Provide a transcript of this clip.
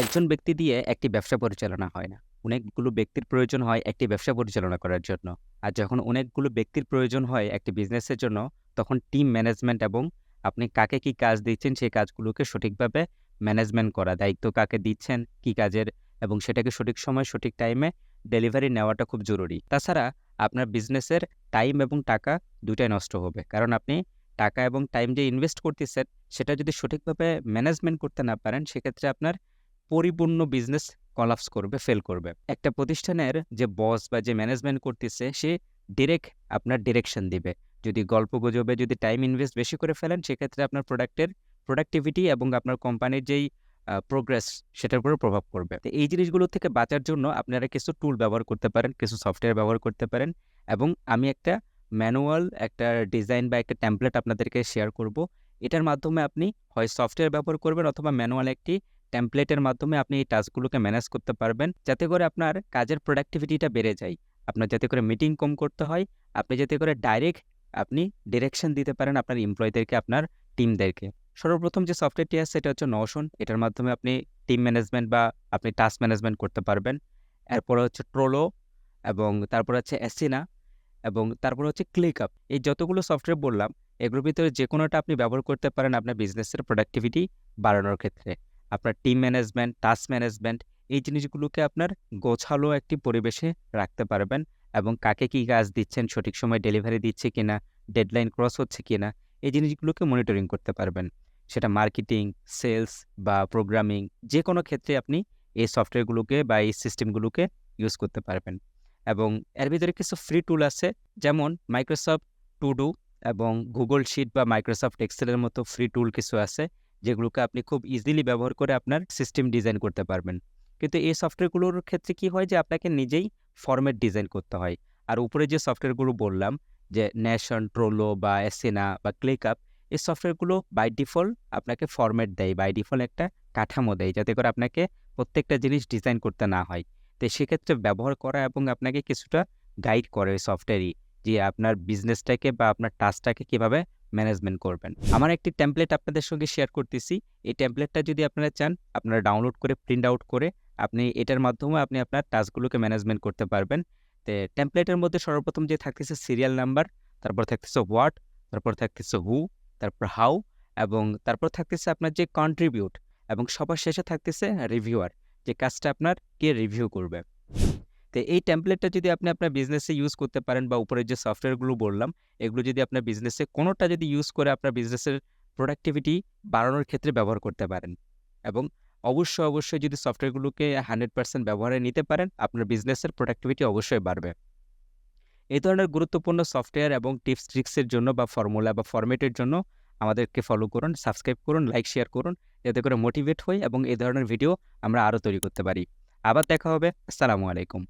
একজন ব্যক্তি দিয়ে একটি ব্যবসা পরিচালনা হয় না। অনেকগুলো ব্যক্তির প্রয়োজন হয় একটি ব্যবসা পরিচালনা করার জন্য। আর যখন অনেকগুলো ব্যক্তির প্রয়োজন হয় একটি বিজনেসের জন্য, তখন টিম ম্যানেজমেন্ট এবং আপনি কাকে কি কাজ দিচ্ছেন সেই কাজগুলোকে সঠিকভাবে ম্যানেজমেন্ট করা, দায়িত্ব কাকে দিচ্ছেন, কি কাজের এবং সেটাকে সঠিক সময় সঠিক টাইমে ডেলিভারি নেওয়াটা খুব জরুরি। তাছাড়া আপনার বিজনেসের টাইম এবং টাকা ২ টাই নষ্ট হবে। কারণ আপনি টাকা এবং টাইম যে ইনভেস্ট করতেছেন, সেটা যদি সঠিকভাবে ম্যানেজমেন্ট করতে না পারেন, সেক্ষেত্রে আপনার পরিপূর্ণ বিজনেস কলাপস করবে, ফেল করবে। একটা প্রতিষ্ঠানের যে বস বা যে ম্যানেজমেন্ট করতেছে, সে ডিরেক্ট আপনার ডিরেকশন দিবে। যদি গল্প গুজবে যদি টাইম ইনভেস্ট বেশি করে ফেলেন, সেক্ষেত্রে আপনার প্রোডাক্টের প্রোডাক্টিভিটি এবং আপনার কোম্পানির যেই প্রোগ্রেস, সেটার উপরেও প্রভাব পড়বে। তো এই জিনিসগুলো থেকে বাঁচার জন্য আপনারা কিছু টুল ব্যবহার করতে পারেন, কিছু সফটওয়্যার ব্যবহার করতে পারেন এবং আমি একটা ম্যানুয়াল একটা ডিজাইন বা একটা টেমপ্লেট আপনাদেরকে শেয়ার করব। এটার মাধ্যমে আপনি হয় সফটওয়্যার ব্যবহার করবেন অথবা ম্যানুয়াল একটি টেমপ্লেটের মাধ্যমে আপনি এই টাস্কগুলোকে ম্যানেজ করতে পারবেন। যাতে করে আপনার কাজের প্রোডাক্টিভিটিটা বেড়ে যায়। আপনার যাতে করে মিটিং কম করতে হয়, আপনি যাতে করে ডাইরেক্ট আপনি ডিরেকশন দিতে পারেন আপনার এমপ্লয়িদেরকে, আপনার টিমদেরকে। সর্বপ্রথম যে সফটওয়্যারটি আছে সেটা হচ্ছে নশন এটার মাধ্যমে আপনি টিম ম্যানেজমেন্ট বা আপনি টাস্ক ম্যানেজমেন্ট করতে পারবেন। এরপরে হচ্ছে ট্রোলো এবং তারপরে হচ্ছে অ্যাসিনা এবং তারপরে হচ্ছে ক্লিক আপ এই যতগুলো সফটওয়্যার বললাম, এগুলোর ভিতরে যেকোনোটা আপনি ব্যবহার করতে পারেন আপনার বিজনেসের প্রোডাক্টিভিটি বাড়ানোর ক্ষেত্রে। আপনার টিম ম্যানেজমেন্ট, টাস্ক ম্যানেজমেন্ট এই জিনিসগুলোকে আপনার গোছালো একটি পরিবেশে রাখতে পারবেন এবং কাকে কি কাজ দিচ্ছেন, সঠিক সময়ে ডেলিভারি দিচ্ছে কিনা, ডেডলাইন ক্রস হচ্ছে কিনা, এই জিনিসগুলোকে মনিটরিং করতে পারবেন। সেটা মার্কেটিং, সেলস বা প্রোগ্রামিং যেকোনো ক্ষেত্রে আপনি এই সফটওয়্যারগুলোকে বা এই সিস্টেমগুলোকে ইউজ করতে পারবেন। এবং এর ভিতরে কিছু ফ্রি টুল আছে যেমন Microsoft To Do এবং গুগল শিট বা মাইক্রোসফট এক্সেলের মতো ফ্রি টুল কিছু আছে, যেগুলোকে আপনি খুব ইজিলি ব্যবহার করে আপনার সিস্টেম ডিজাইন করতে পারবেন। কিন্তু এই সফটওয়্যারগুলোর ক্ষেত্রে কি হয় যে আপনাকে নিজেই ফরম্যাট ডিজাইন করতে হয়। আর উপরে যে সফটওয়্যারগুলো বললাম যে ন্যাশন ট্রোলো বা Asana বা ClickUp এই সফটওয়্যারগুলো বাই ডিফল্ট আপনাকে ফরম্যাট দেয়, বাই ডিফল্ট একটা কাঠামো দেয় যাতে করে আপনাকে প্রত্যেকটা জিনিস ডিজাইন করতে না হয়। তো সেক্ষেত্রে ব্যবহার করা এবং আপনাকে কিছুটা গাইড করে ওই সফটওয়্যারই যে আপনার বিজনেসটাকে বা আপনার টাস্কটাকে কীভাবে ম্যানেজমেন্ট করবেন। আমার একটি টেমপ্লেট আপনাদের সঙ্গে শেয়ার করতেছি। এই টেমপ্লেটটা যদি আপনারা চান, আপনারা ডাউনলোড করে প্রিন্ট আউট করে আপনি এটার মাধ্যমে আপনি আপনার টাস্কগুলোকে ম্যানেজমেন্ট করতে পারবেন। তে টেমপ্লেটের মধ্যে সর্বপ্রথম যে থাকতেছে সিরিয়াল নাম্বার, তারপর থাকতেছে হোয়াট, তারপর থাকতেছে হু, তারপর হাউ এবং তারপর থাকতেছে আপনার যে কন্ট্রিবিউট এবং সবার শেষে থাকতেছে রিভিউয়ার যে কাজটা আপনার কে রিভিউ করবে। তো এই টেমপ্লেটটা যদি আপনি আপনার বিজনেসে ইউজ করতে পারেন বা উপরের যে সফটওয়্যারগুলো বললাম, এগুলো যদি আপনার বিজনেসে কোনোটা যদি ইউজ করে আপনার বিজনেসের প্রোডাক্টিভিটি বাড়ানোর ক্ষেত্রে ব্যবহার করতে পারেন এবং অবশ্যই, অবশ্যই যদি সফটওয়্যারগুলোকে 100% ব্যবহারে নিতে পারেন, আপনার বিজনেসের প্রোডাক্টিভিটি অবশ্যই বাড়বে। এই ধরনের গুরুত্বপূর্ণ সফটওয়্যার এবং টিপস ট্রিক্সের জন্য বা ফর্মুলা বা ফরম্যাটের জন্য আমাদেরকে ফলো করুন, সাবস্ক্রাইব করুন, লাইক শেয়ার করুন যাতে করে মোটিভেট হই এবং এই ধরনের ভিডিও আমরা আরও তৈরি করতে পারি। আবার দেখা হবে। আসসালামু আলাইকুম।